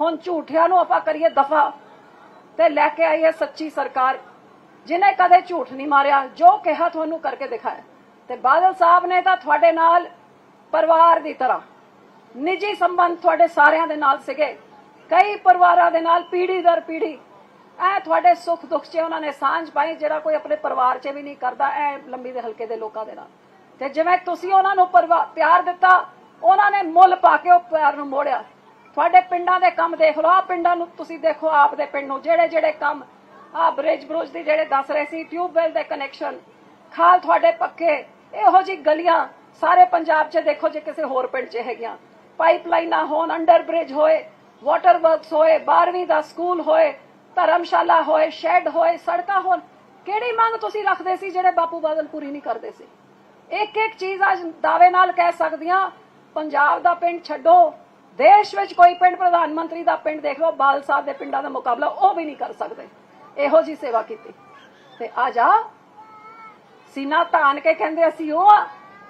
ਹੁਣ ਝੂਠਿਆਂ ਨੂੰ ਆਪਾਂ ਕਰੀਏ ਦਫਾ ਤੇ ਲੈ ਕੇ ਆਈਏ ਸੱਚੀ ਸਰਕਾਰ। ਜਿਨੇ ਕਦੇ ਝੂਠ ਨਹੀਂ ਮਾਰਿਆ, ਜੋ ਕਿਹਾ ਤੁਹਾਨੂੰ ਕਰਕੇ ਦਿਖਾਇਆ। ਤੇ ਬਾਦਲ ਸਾਹਿਬ ਨੇ ਤਾਂ ਤੁਹਾਡੇ ਨਾਲ ਪਰਿਵਾਰ ਦੀ ਤਰ੍ਹਾਂ, ਨਿੱਜੀ ਸੰਬੰਧ ਤੁਹਾਡੇ ਸਾਰਿਆਂ ਦੇ ਨਾਲ ਸੀਗੇ। ਕਈ ਪਰਿਵਾਰਾਂ ਦੇ ਨਾਲ ਪੀੜੀ ਦਰ ਪੀੜੀ। ਐ ਤੁਹਾਡੇ ਸੁੱਖ ਦੁੱਖ 'ਚ ਉਹਨਾਂ ਨੇ ਸਾਂਝ ਪਾਈ, ਜਿਹੜਾ ਕੋਈ ਆਪਣੇ ਪਰਿਵਾਰ 'ਚ ਵੀ ਨਹੀਂ ਕਰਦਾ, ਐ ਲੰਬੀ ਦੇ ਹਲਕੇ ਦੇ ਲੋਕਾਂ ਦੇ ਨਾਲ। ਤੇ ਜਿਵੇਂ ਤੁਸੀਂ ਉਹਨਾਂ ਨੂੰ ਪਿਆਰ ਦਿੱਤਾ, ਉਹਨਾਂ ਨੇ ਮੁੱਲ ਪਾ ਕੇ ਉਹ ਪਿਆਰ ਨੂੰ ਮੋੜਿਆ। ਤੁਹਾਡੇ ਪਿੰਡਾਂ ਦੇ ਕੰਮ ਦੇਖ ਲਓ ਆ ਪਿੰਡਾਂ ਨੂੰ ਤੁਸੀਂ ਦੇਖੋ ਆਪ ਦੇ ਪਿੰਡ ਨੂੰ, ਜਿਹੜੇ ਜਿਹੜੇ ਕੰਮ ਆ ਬ੍ਰਿਜ ਬਰੁਜ ਦੀ ਜਿਹੜੇ ਦੱਸ ਰਹੇ ਸੀ ਟਿਊਬਵੈਲ ਦੇ ਕਨੈਕਸ਼ਨ ਖਾਲ ਤੁਹਾਡੇ ਪੱਕੇ ਇਹੋ ਜੀ ਗਲੀਆਂ ਸਾਰੇ ਪੰਜਾਬ 'ਚ ਦੇਖੋ ਜੇ ਕਿਸੇ ਹੋਰ ਪਿੰਡ 'ਚ ਹੈਗੀਆਂ। ਪਾਈਪਲਾਈਨਾਂ ਹੋਣ, ਅੰਡਰ ਬ੍ਰਿਜ ਹੋਏ ਵਾਟਰ ਵਰਕਸ ਹੋਏ 12ਵੀਂ ਦਾ ਸਕੂਲ ਹੋਏ, ਧਰਮਸ਼ਾਲਾ ਹੋਏ ਸ਼ੈੱਡ ਹੋਏ, ਸੜਕਾਂ ਹੋਣ, ਕਿਹੜੀ ਮੰਗ ਤੁਸੀਂ ਰੱਖਦੇ ਸੀ ਜਿਹੜੇ ਬਾਪੂ ਬਾਦਲ ਪੂਰੀ ਨਹੀਂ ਕਰਦੇ ਸੀ? ਇੱਕ ਇੱਕ ਚੀਜ਼ ਅੱਜ ਦਾਅਵੇ ਨਾਲ ਕਹਿ ਸਕਦੀਆਂ, ਪੰਜਾਬ ਦਾ ਪਿੰਡ ਛੱਡੋ ਦੇਸ਼ ਵਿੱਚ ਕੋਈ ਪਿੰਡ ਪ੍ਰਧਾਨ ਮੰਤਰੀ ਦਾ ਪਿੰਡ ਦੇਖ ਲਓ, ਬਾਲ ਸਾਹਿਬ ਦੇ ਪਿੰਡਾਂ ਦਾ ਮੁਕਾਬਲਾ ਉਹ ਵੀ ਨਹੀਂ ਕਰ ਸਕਦੇ। ਇਹੋ ਜੀ ਸੇਵਾ ਕੀਤੀ। ਤੇ ਆ ਜਾ। ਸੀਨਾ ਤਾਨ ਕੇ ਕਹਿੰਦੇ ਅਸੀਂ ਉਹ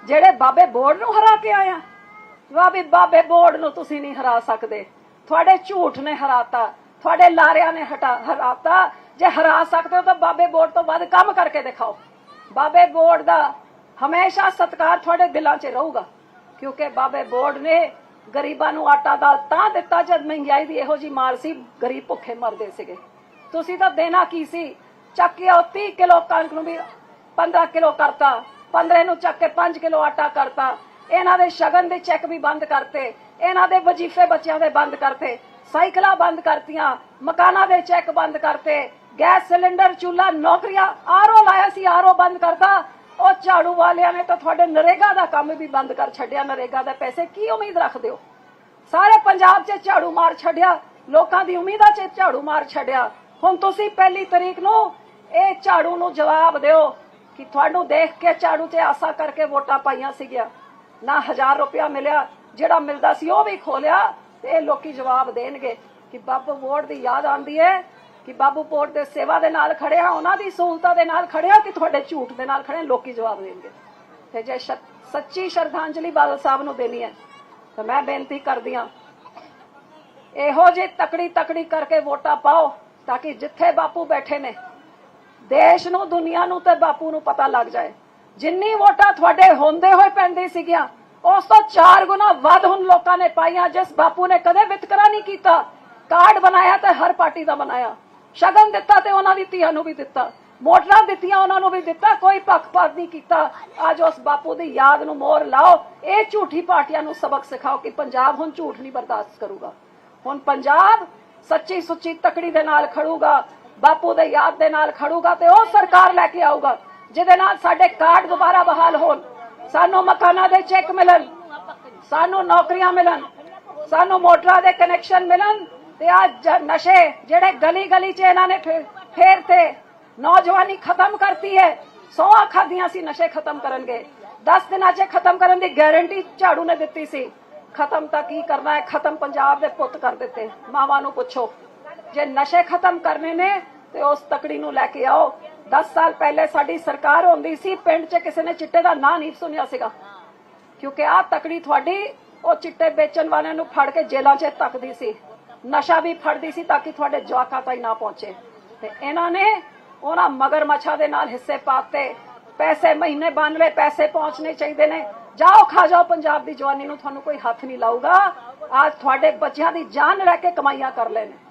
ਜਿਹੜੇ ਬਾਬੇ ਬੋਰਡ ਨੂੰ ਹਰਾ ਕੇ ਆਇਆ। ਵਾਹ ਵੀ ਬਾਬੇ ਬੋਰਡ ਨੂੰ ਤੁਸੀਂ ਨਹੀਂ ਹਰਾ ਸਕਦੇ। ਤੁਹਾਡੇ ਝੂਠ ਨੇ ਹਰਾਤਾ, ਤੁਹਾਡੇ ਲਾਰਿਆਂ ਨੇ ਹਟਾ, ਹਰਾਤਾ। ਜੇ ਹਰਾ ਸਕਦੇ ਹੋ ਤਾਂ ਬਾਬੇ ਬੋਰਡ ਤੋਂ ਵੱਧ ਕੰਮ ਕਰਕੇ ਦਿਖਾਓ। ਬਾਬੇ ਬੋਰਡ ਦਾ ਹਮੇਸ਼ਾ ਸਤਿਕਾਰ ਤੁਹਾਡੇ ਦਿਲਾਂ 'ਚ ਰਹੂਗਾ, ਕਿਉਂਕਿ ਬਾਬੇ ਬੋਰਡ ਨੇ ਗਰੀਬਾਂ ਨੂੰ ਆਟਾ ਦਾਲ ਤਾਂ ਦਿੱਤਾ ਜਦ ਮਹਿੰਗਾਈ ਦੀ ਇਹੋ ਜੀ ਮਾਰ ਸੀ, ਗਰੀਬ ਭੁੱਖੇ ਮਰਦੇ ਸੀਗੇ। ਤੁਸੀਂ ਤਾਂ ਦੇਣਾ ਕੀ ਸੀ? ਚੱਕ ਕੇ 30 ਕਿਲੋ ਕਣਕ ਨੂੰ ਵੀ 15 ਕਿਲੋ ਕਰਤਾ 15 ਨੂੰ ਚੱਕ ਕੇ 5 ਕਿਲੋ ਆਟਾ ਕਰਤਾ। ਇਹਨਾਂ ਦੇ ਸ਼ਗਨ ਦੇ ਚੈੱਕ ਵੀ ਬੰਦ ਕਰਤੇ, ਇਹਨਾਂ ਦੇ ਵਜੀਫੇ ਬੱਚਿਆਂ ਦੇ ਬੰਦ ਕਰਤੇ, ਸਾਈਕਲਾਂ ਬੰਦ ਕਰਤੀਆਂ, ਮਕਾਨਾਂ ਦੇ ਚੈੱਕ ਬੰਦ ਕਰਤੇ, ਗੈਸ ਸਿਲੰਡਰ ਚੁੱਲਾ ਨੌਕਰੀਆਂ ਆਰਓ ਲਾਇਆ ਸੀ ਆਰਓ ਬੰਦ ਕਰਤਾ। ਉਹ ਝਾੜੂ ਵਾਲਿਆਂ ਨੇ ਤਾਂ ਤੁਹਾਡੇ ਨਰੇਗਾ ਦਾ ਕੰਮ ਵੀ ਬੰਦ ਕਰ ਛੱਡਿਆ, ਨਰੇਗਾ ਦੇ ਪੈਸੇ ਕੀ ਉਮੀਦ ਰੱਖਦੇ ਹੋ? ਸਾਰੇ ਪੰਜਾਬ 'ਚ ਝਾੜੂ ਮਾਰ ਛੱਡਿਆ, ਲੋਕਾਂ ਦੀ ਉਮੀਦਾਂ 'ਚ ਝਾੜੂ ਮਾਰ ਛੱਡਿਆ। ਹੁਣ ਤੁਸੀਂ ਪਹਿਲੀ ਤਰੀਕ ਨੂੰ ਇਹ ਝਾੜੂ ਨੂੰ ਜਵਾਬ ਦਿਓ ਕਿ ਤੁਹਾਨੂੰ ਦੇਖ ਕੇ ਝਾੜੂ ਤੇ ਆਸਾ ਕਰਕੇ ਵੋਟਾਂ ਪਾਈਆਂ ਸੀਗੀਆਂ। ਨਾ 1000 ਰੁਪਇਆ ਮਿਲਿਆ, ਜਿਹੜਾ ਮਿਲਦਾ ਸੀ ਉਹ ਵੀ ਖੋਲਿਆ ਤੇ ਇਹ ਲੋਕੀ ਜਵਾਬ ਦੇਣਗੇ ਕਿ ਬਾਬੂ ਵੋਟ ਦੀ ਯਾਦ ਆਉਂਦੀ ਹੈ ਕਿ ਬਾਬੂ ਪੋਰਟ ਦੇ ਸੇਵਾ ਦੇ ਨਾਲ ਖੜਿਆ, ਉਹਨਾਂ ਦੀ ਸਹੂਲਤਾਂ ਦੇ ਨਾਲ ਖੜਿਆ ਕਿ ਤੁਹਾਡੇ ਝੂਠ ਦੇ ਨਾਲ ਖੜੇ, ਲੋਕੀ ਜਵਾਬ ਦੇਣਗੇ। ਤੇ ਜੇ ਸੱਚੀ ਸ਼ਰਧਾਂਜਲੀ ਬਾਦਲ ਸਾਹਿਬ ਨੂੰ ਦੇਣੀ ਹੈ, ਤਾਂ ਮੈਂ ਬੇਨਤੀ ਕਰਦੀ ਹਾਂ, ਇਹੋ ਜਿਹੀ ਤਕੜੀ ਤਕੜੀ ਕਰਕੇ ਵੋਟਾਂ ਪਾਓ, ਤਾਂ ਕਿ ਜਿੱਥੇ ਬਾਪੂ ਬੈਠੇ ਨੇ, ਦੇਸ਼ ਨੂੰ, ਦੁਨੀਆ ਨੂੰ ਤੇ ਬਾਪੂ ਨੂੰ ਪਤਾ ਲੱਗ ਜਾਏ। ਜਿੰਨੀ ਵੋਟਾਂ ਤੁਹਾਡੇ ਹੁੰਦੇ ਹੋਏ ਪੈਂਦੀ ਸੀਗੀਆਂ, ਉਸ ਤੋਂ 4 ਗੁਣਾ ਵੱਧ ਹੁਣ ਲੋਕਾਂ ਨੇ ਪਾਈਆਂ, ਜਿਸ ਬਾਪੂ ਨੇ ਕਦੇ ਵਿਤਕਰਾ ਨਹੀਂ ਕੀਤਾ। ਕਾਰਡ ਬਣਾਇਆ ਤੇ ਹਰ ਪਾਰਟੀ ਦਾ ਬਣਾਇਆ। ਸ਼ਗਨ ਦਿੱਤਾ ਤੇ ਉਹਨਾਂ ਦੀ ਧੀਆਂ ਨੂੰ ਵੀ ਦਿੱਤਾ। ਮੋਟਰਾਂ ਦਿੱਤੀਆਂ, ਉਹਨਾਂ ਨੂੰ ਵੀ ਦਿੱਤਾ। ਕੋਈ ਪੱਖਪਾਤ ਨਹੀਂ ਕੀਤਾ। ਅੱਜ ਉਸ ਬਾਪੂ ਦੀ ਯਾਦ ਨੂੰ ਮੋਹਰ ਲਾਓ। ਇਹ ਝੂਠੀ ਪਾਰਟੀਆਂ ਨੂੰ ਸਬਕ ਸਿਖਾਓ ਕਿ ਪੰਜਾਬ ਹੁਣ ਝੂਠ ਨਹੀਂ ਬਰਦਾਸ਼ਤ ਕਰੂਗਾ। ਹੁਣ ਪੰਜਾਬ ਸੱਚੀ ਸੁੱਚੀ ਤਕੜੀ ਦੇ ਨਾਲ ਖੜੂਗਾ, ਬਾਪੂ ਦੇ ਯਾਦ ਦੇ ਨਾਲ ਖੜੂਗਾ ਤੇ ਉਹ ਸਰਕਾਰ ਲੈ ਕੇ ਆਊਗਾ, ਜਿਹਦੇ ਨਾਲ ਸਾਡੇ ਕਾਰਡ ਦੁਬਾਰਾ ਬਹਾਲ ਹੋਣ। ਸਾਨੂੰ ਮਕਾਨਾਂ ਦੇ ਚੈੱਕ ਮਿਲਣ, ਸਾਨੂੰ ਨੌਕਰੀਆਂ ਮਿਲਣ, ਸਾਨੂੰ ਮੋਟਰਾਂ ਦੇ ਕਨੈਕਸ਼ਨ ਮਿਲਣ। ਤੇ ਅੱਜ ਨਸ਼ੇ ਜਿਹੜੇ ਗਲੀ ਗਲੀ 'ਚ ਇਹਨਾਂ ਨੇ ਫੇਰ ਤੇ ਨੌਜਵਾਨੀ ਖਤਮ ਕਰਤੀ ਹੈ। ਸੌਆਂ ਖਾਦੀਆਂ ਸੀ ਨਸ਼ੇ ਖਤਮ ਕਰਨਗੇ। 10 ਦਿਨਾਂ 'ਚ ਖਤਮ ਕਰਨ ਦੀ ਗਾਰੰਟੀ ਝਾੜੂ ਨੇ ਦਿੱਤੀ ਸੀ। ਖਤਮ ਤਾਂ ਕੀ ਕਰਨਾ ਹੈ? ਖਤਮ ਪੰਜਾਬ ਦੇ ਪੁੱਤ ਕਰ ਦਿੱਤੇ। ਮਾਵਾਂ ਨੂੰ ਪੁੱਛੋ। ਜੇ ਨਸ਼ੇ ਖਤਮ ਕਰਨੇ ਨੇ, ਤੇ ਉਸ ਤਕੜੀ ਨੂੰ ਲੈ ਕੇ ਆਓ। 10 ਸਾਲ ਪਹਿਲੇ ਸਾਡੀ ਸਰਕਾਰ ਹੁੰਦੀ ਸੀ, ਪਿੰਡ 'ਚ ਕਿਸੇ ਨੇ ਚਿੱਟੇ ਦਾ ਨਾਂ ਨਹੀਂ ਸੁਣਿਆ ਸੀਗਾ। ਕਿਉਂਕਿ ਆ ਤਕੜੀ ਤੁਹਾਡੀ, ਉਹ ਚਿੱਟੇ ਵੇਚਣ ਵਾਲਿਆਂ ਨੂੰ ਫੜ ਕੇ ਜੇਲ੍ਹਾਂ 'ਚ ਤੱਕਦੀ ਸੀ। ਨਸ਼ਾ ਵੀ ਫੜਦੀ ਸੀ ਤਾਂ ਕਿ ਤੁਹਾਡੇ ਜਵਾਕਾਂ ਤਾਈ ਨਾ ਪਹੁੰਚੇ। ਤੇ ਇਹਨਾਂ ਨੇ ਉਹਨਾਂ ਮਗਰਮੱਛਾਂ ਦੇ ਨਾਲ ਹਿੱਸੇ ਪਾਤੇ। ਪੈਸੇ ਮਹੀਨੇ ਬਣ ਲਏ ਪੈਸੇ ਪਹੁੰਚਣੇ ਚਾਹੀਦੇ ਨੇ। ਜਾਓ, ਖਾ ਜਾਓ, ਪੰਜਾਬ ਦੀ ਜਵਾਨੀ ਨੂੰ ਤੁਹਾਨੂੰ ਕੋਈ ਹੱਥ ਨਹੀਂ ਲਾਊਗਾ। ਅੱਜ ਤੁਹਾਡੇ ਬੱਚਿਆਂ ਦੀ ਜਾਨ ਲੈ ਕੇ ਕਮਾਈਆਂ ਕਰ ਲੈਣੇ